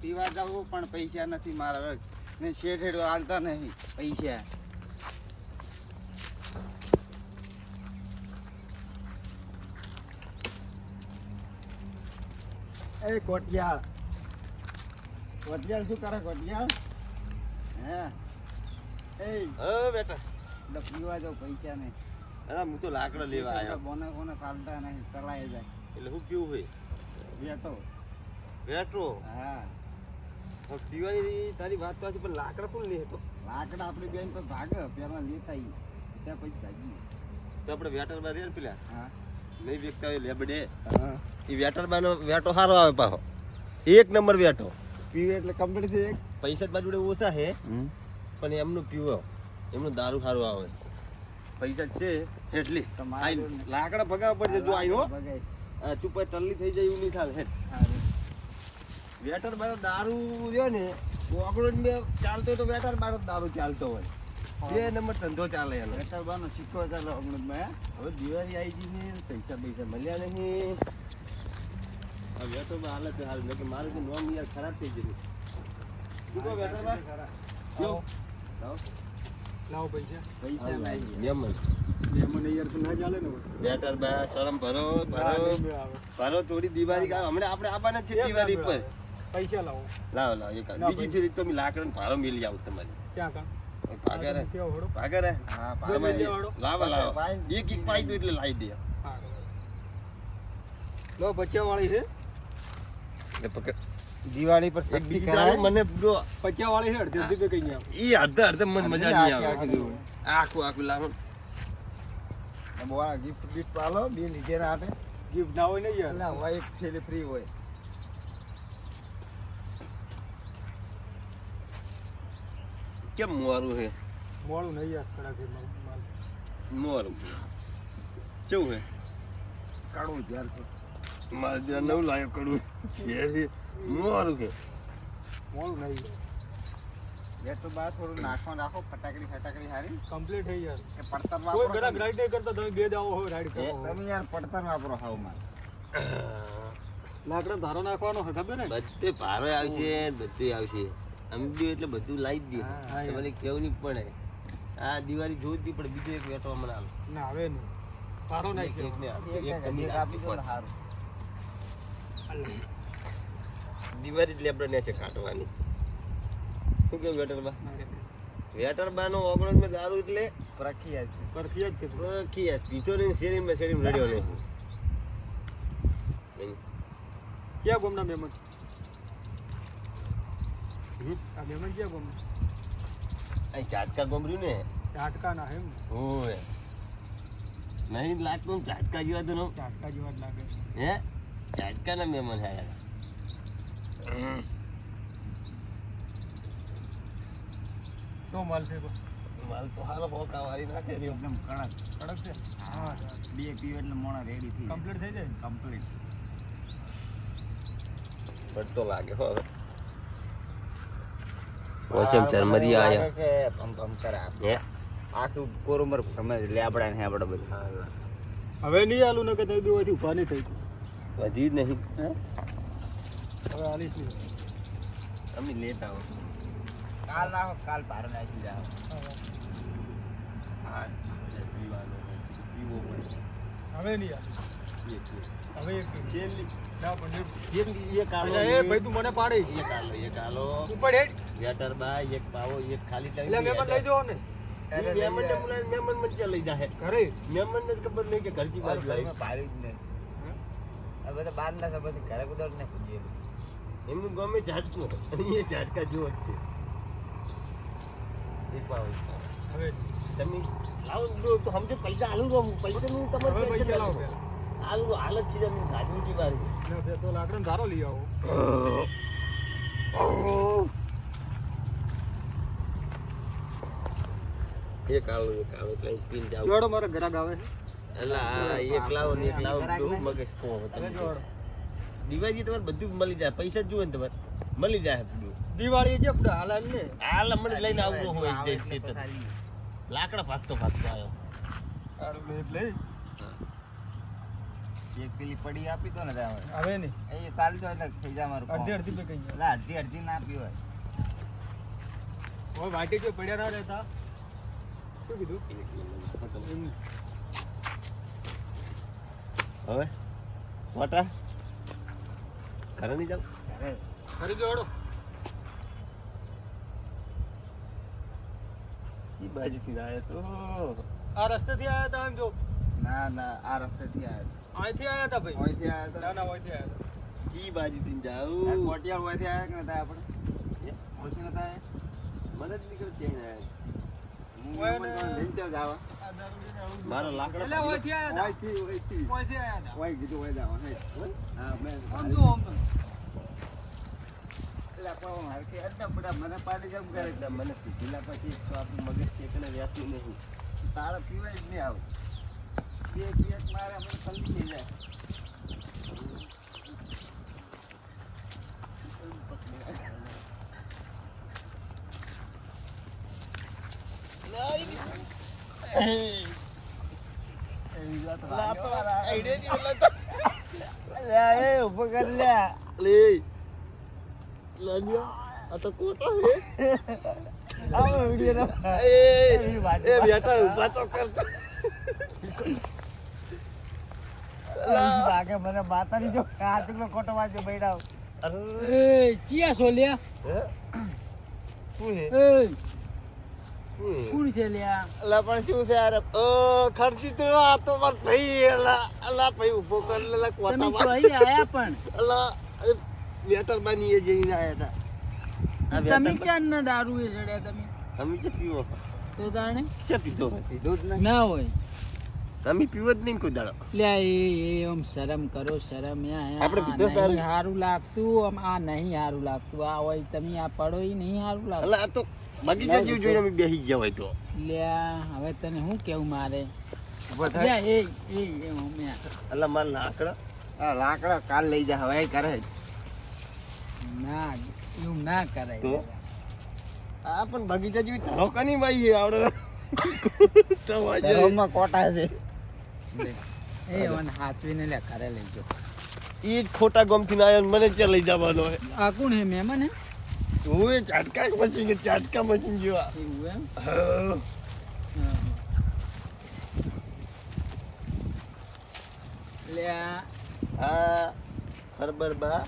પીવા જવું પણ પૈસા નથી મારા હવે ને શેઠ હેઠ હાલતા નહીં પૈસા. એ કોટિયા કોટિયાળ શું કરે કોટિયાળ હે? એ. હા બેટા. એટલે પીવા જાવ પૈસા નહીં. અરે હું તો લાકડો લેવા આવ્યો. બોને કોને ચાલતા નહીં ચલાય જાય. એટલે હું પીવું ભાઈ બેટો બેટો હા. પીવાની તારી વાત તો પણ લાકડા કોણ લે તો? લાકડા આપણી બેન પર ભાગે પેલા લેતા આવીએ. ત્યાં પછી ભાગીએ તો આપણે વેટરમાં રે પેલા? હા. નહીં વેચતા હોય લેબડે હા. એ વેટરમાં વેટો સારો આવે પાછો એક નંબર વેટો. પીવે એટલે કમ્પ્લીટ થઈ પૈસા બાજુ ઓછા છે પણ એમનું પીવો. એમનું દારૂ સારું આવે. પૈસા છે એટલી લાકડા ભગાવવા પડશે જો ભગાય. તું પછી ટલ્લી થઈ જાય એવું નહીં થાય. વેટર બારો દારૂ રહ્યો ને ઓગળો ને ચાલતો હોય તો વેટર બારો દારૂ ચાલતો હોય. બે નંબર ધંધો ચાલે એનો. વેટરબાનો સિક્કો ચાલો અમૃતભાઈ, હે? હવે દિવાળી આવી ગઈ ને પૈસા પૈસા મળ્યા નહીં. હવે વેટર હાલ હાલત હાલ મેં કે મારે તો નોમ યાર ખરાબ થઈ ગયું. શું કહો વેટર બા કેવું? લાવો. પૈસા. પૈસા નહીં. નિયમન. મને યાર તો ના ચાલે ને વેટર બા શરમ ભરો ભરો. ભરો થોડી દિવાળી હમણાં આપણે આવવાના જ છે દિવાળી પર પૈસા લાવો. લાવો લાવો એક બીજી ફેરી તો મેં લાકડાનો ભારો મેલી આવું તમારી. ક્યાં કા? ભાગર. હે હા તમે લાવો લાવો. એક એક પાઈ દો એટલે લાવી દે. લો બચ્ચા વાળી છે. એટલે પકડ દિવાળી પર એક બીજી મને જો વાળી છે અડધી અડધી કઈ નહીં ઈ અડધા અડધા મને મજા નહીં આવે. આખું આખું લાવો. બોલા ગિફ્ટ ગિફ્ટ પાલો બે લીધે રાતે ગિફ્ટ ના હોય ને યાર. ના હોય એક થેલી ફ્રી હોય. કેમ મોરું હે? મોડું નહીં યાદ કરે છે મોરું. કેવું હે? કાળું જ્યાર છે. મારે જ્યાં નવું લાવ્યો કડું છે છે. મોરું નહીં યાર. તો બા થોડું નાખો નાખો ફટાકડી ફટાકડી હારી. કમ્પ્લીટ થઈ યાર. કે પડતર કોઈ વાપરો રાઈડ નહીં કરતા તમે બે જાઓ હોય રાઈડ કરો તમે યાર પડતર વાપરો હાવમાં લાકડા ધારો નાખવાનો ખબર ને બધે ભારો આવશે બધું આવશે. સમજ્યું એટલે બધું લાવી દે. તમારે કેવું નહીં પડે? આ દિવાળી જોઈ જ પણ બીજો એક વેટો હમણાં. ના હવે નહીં. એક કમી આપી દો ને દિવાળી જ લેબડા ને છે કાઢવાની. શું કેવું વેટર બા વેટર બા નો ઓગણો મેં દારૂ એટલે પ્રખ્યાત છે. પ્રખ્યાત છે ઓળખી પીતો પીછો ને શેરી માં શેરી રડ્યો નહીં. ક્યાં ગોમના આ ગોમ અહીં ચાટકા ગોમર્યું ને? ચાટકા ના એમ ઓય. નહીં લાગતું ચાટકા જેવા તો ચાટકા જેવા જ લાગે હે? ચાટકા ના મહેમાન હે. શું માલ છે માલ તો હારો ભોકા વાળી નાખે એકદમ કડક. કડક છે? હા. બે પીવ એટલે મોણા રેડી થઈ કમ્પ્લીટ થઈ જાય કમ્પ્લીટ પડતો લાગે હો હવે. ઓછમ ચરમરી આયા. છે પમ પમ કરા હે? આ તું કોરમર ગમે લેબડા ને હેબડા બધું. હવે નહીં આલુ ને કે તે બે વધી ઊભા નહીં થઈ વધી જ નહીં. હવે આલીશ નહીં. અમે લેતા હો. કાલ કાલ જાવ હા હવે હવે એક છેલ્લી ના લઈ જાઓ ને ને ને જ ખબર નહીં ઘરથી બાજુ આવી. ભારી જ નહીં. આ બધા બાર ના છે ઘરે કુદર ને પૂછીએ એમનું ગમે ઝાટકું એ ઝાટકા જુઓ જ છે. હવે. તમે લાવો તો સમજો પૈસા આલુ પૈસા નું તમારે પૈસા લાવો. આલુ હાલત છે તમે ગાડી કી વાર બે તો લાકડા ધારો લઈ આવો. એક આલો એક આલો એટલે હું પીને જોડો મારા ઘરાક આવે છે. એક લાવો ને એક લાવો તો મગજ ખો તમે દિવાળી તમારે બધું મળી જાય. પૈસા જ જુએ ને તમારે. મળી જાય બધું. દિવાળી હાલ ને હાલ હમણાં લઈને આવતો હોય લાકડા ભાગતો ભાગતો આવ્યો. લઈ. એક પેલી પડી આપી દો ને તારે. હવે નહીં એ કાલ તો એટલે થઈ જાય મારું અડધી અડધી પે એટલે અડધી અડધી ના પીવાય ઓય વાટી જો પડ્યા ના રહેતા. શું કીધું? હવે? મોટા? ઘરે નહીં જાવ ઘરે. ફરી જો હડો. એ બાજુથી આવ્યા તો. આ રસ્તેથી આવ્યા હતા આમ જો. ના ના આ રસ્તેથી આવ્યા અહીંથી આયા હતા ભાઈ? ઓયથી આવ્યા ના ના અહીંથી આયા હતા એ બાજુથી હતા જાવ કોટિયાળ ઓયથી આવ્યા કે નતા આપણે? ઓછી નતા આવ્યા મને જ નીકળ ક્યાંય ના હું ઓય ને- એમ જ લઈને ચાલ જાવા. આ દારૂ લઈને આવું. મારા લાકડા એટલે અહીંથી આયા હતા ઓયથી, ઓયથી. અહીંથી આયા હતા ઓય કીધું ઓય હા, મેં- આમ જો આમ તો. એટલે પણ મારથી અડધા બધા મને પાડી જેમ કરે. એટલે મને પીધેલા પછી આપણું મગજ ટેકને વ્યાતું નહીં. તારા પીવાય જ નહીં આવું. બે પીએચ મારે અમને પલ્લી થઈ જાય એવી વાત લ્યા, લાગે મને માતાની જો હાથનો ખોટો વાંચો બૈડાવ. એ ચિયા સોલ્યા હે? શું હે એ શું હે કોણ છે લ્યા? અલા પણ શું છે યાર? અ ખર્ચી તો આ તો માર ભાઈ અલા અલા ભાઈ ઊભો કર લેલા કોતા તો અહીં આયા પણ. અલા વેટર બની જઈને આયા હતા. તમે ચાર ના દારૂ એ ચડ્યા તમે? અમે જે પીવો. તો પીધો જ ના હોય. અમે પીવો જ નહીં કોઈ દાડો. લ્યા એ આમ શરમ કરો શરમ. આપણે પીધો તારે. હારું લાગતું આમ આ નહીં સારું લાગતું આ હોય તમે આ પડો એ નહીં સારું લાગતું. આ તો બગીચા જેવું જોઈને અમે બેસી ગયા હોય તો. લે હવે તને શું કેવું મારે? એ એ એ મમ્મી અલા માર લાકડા. આ લાકડા કાલ લઈ જા હવે કરે. ના એવું ના કરે. તો? આ પણ બગીચા જેવી તારો કની ભાઈ આવડે. ચવાજે. કોટા છે. એ હાચવીને લઈ ઈ ખોટા ગમથી ના આવ્યો મને લઈ જવાનો હે. આ કોણ હે મહેમાન હે? હું ચાટકા મચી ગયો ચાટકા મચી ગયો એવું એમ. લ્યા હા. બરાબર બા.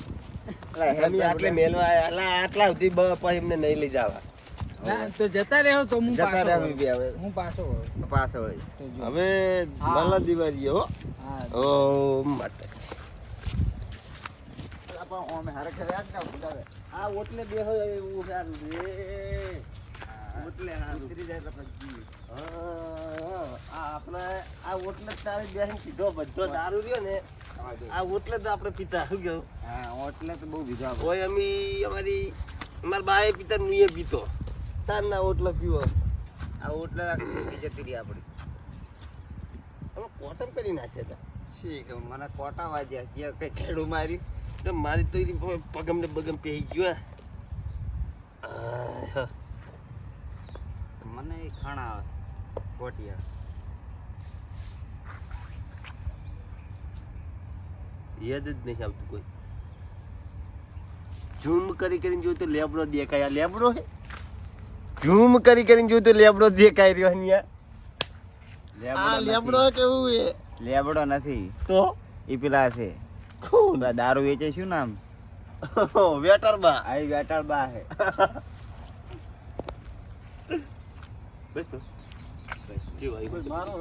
મેલવા આટલા સુધી પછી એમને નહીં લઈ જવા. તો જતા રહ્યો તો હું જતા પાછો રહ્યા બી હવે હું પાછો વળું. પાછળ વળી. તો જો. હવે હા. દિવાળી હો ઓ માતા પણ ઓમે હારે ઘરે આજ ના ઉડાવે. આ ઓટલે બે હોય એવું સારું રે ઓટલે હારું. ઉતરી જાય એટલે પછી આ આપણે આ ઓટલે તારે બેસીને સીધો બધો દારૂ રહ્યો ને આ ઓટલે જ આપણે પીતા શું કેવું હા ઓટલે તો બહુ બીજો આપણે. અમે અમારી અમારા બાએ પીતા ને એ પીતો તારના ઓટલા પીવો. આ ઓટલા આખી જતી રહી આપણી. અમે કોટન કરી નાખ્યા તા. ખબર, મને કોટા વાગ્યા જે કઈ છેડું મારી. એટલે મારી તો પગમ ને બગમ પહેરી ગયો મને એ ખાણા આવે. કોટિયા. યાદ જ નહીં આવતું કોઈ. ઝૂમ કરી કરીને જોયું તો લેબડો દેખાય. આ લેબડો હે ઝૂમ કરી કરીને જોયું તો લેબડો દેખાય રહ્યો અહીંયા. આ લેબડો કેવું એ લેબડો નથી. તો? એ પેલા છે. પેલા દારૂ વેચે શું નામ? વેટર બા. આઈ વેટાળ બા હે બસ તો. મારો